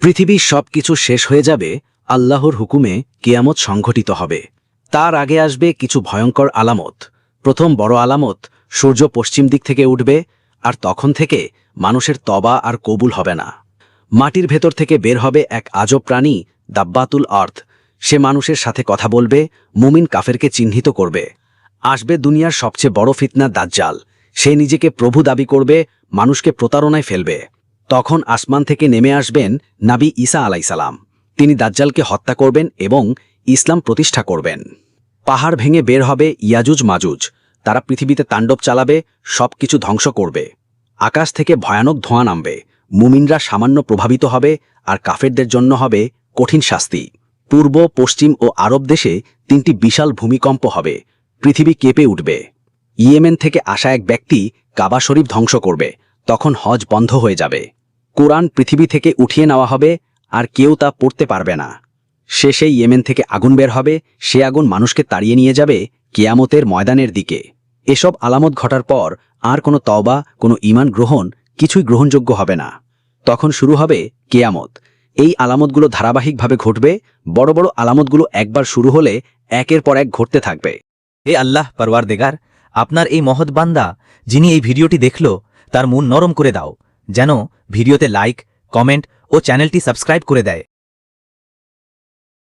পৃথিবীর সব কিছু শেষ হয়ে যাবে, আল্লাহর হুকুমে কিয়ামত সংঘটিত হবে। তার আগে আসবে কিছু ভয়ঙ্কর আলামত। প্রথম বড় আলামত, সূর্য পশ্চিম দিক থেকে উঠবে, আর তখন থেকে মানুষের তবা আর কবুল হবে না। মাটির ভেতর থেকে বের হবে এক আজব প্রাণী, দাব্বাতুল আর্থ। সে মানুষের সাথে কথা বলবে, মুমিন কাফেরকে চিহ্নিত করবে। আসবে দুনিয়ার সবচেয়ে বড় ফিতনা দাজ্জাল। সে নিজেকে প্রভু দাবি করবে, মানুষকে প্রতারণায় ফেলবে। তখন আসমান থেকে নেমে আসবেন নাবি ঈসা আলাইসালাম তিনি দাজ্জালকে হত্যা করবেন এবং ইসলাম প্রতিষ্ঠা করবেন। পাহাড় ভেঙে বের হবে ইয়াজুজ মাজুজ। তারা পৃথিবীতে তাণ্ডব চালাবে, সবকিছু ধ্বংস করবে। আকাশ থেকে ভয়ানক ধোঁয়া নামবে। মুমিনরা সামান্য প্রভাবিত হবে আর কাফেরদের জন্য হবে কঠিন শাস্তি। পূর্ব, পশ্চিম ও আরব দেশে তিনটি বিশাল ভূমিকম্প হবে। পৃথিবী কেঁপে উঠবে। ইয়েমেন থেকে আসা এক ব্যক্তি কাবা শরীফ ধ্বংস করবে। তখন হজ বন্ধ হয়ে যাবে। কোরআন পৃথিবী থেকে উঠিয়ে নেওয়া হবে, আর কেউ তা পড়তে পারবে না। শেষে ইয়েমেন থেকে আগুন বের হবে, সে আগুন মানুষকে তাড়িয়ে নিয়ে যাবে কেয়ামতের ময়দানের দিকে। এসব আলামত ঘটার পর আর কোনো তওবা, কোনো ইমান গ্রহণ কিছুই গ্রহণযোগ্য হবে না। তখন শুরু হবে কেয়ামত। এই আলামতগুলো ধারাবাহিকভাবে ঘটবে, বড় বড় আলামতগুলো একবার শুরু হলে একের পর এক ঘটতে থাকবে। হে আল্লাহ পরওয়ার দেগার আপনার এই মহৎ বান্দা, যিনি এই ভিডিওটি দেখল তার মন নরম করে দাও যেন ভিডিওতে লাইক কমেন্ট ও চ্যানেলটি সাবস্ক্রাইব করে দেয়।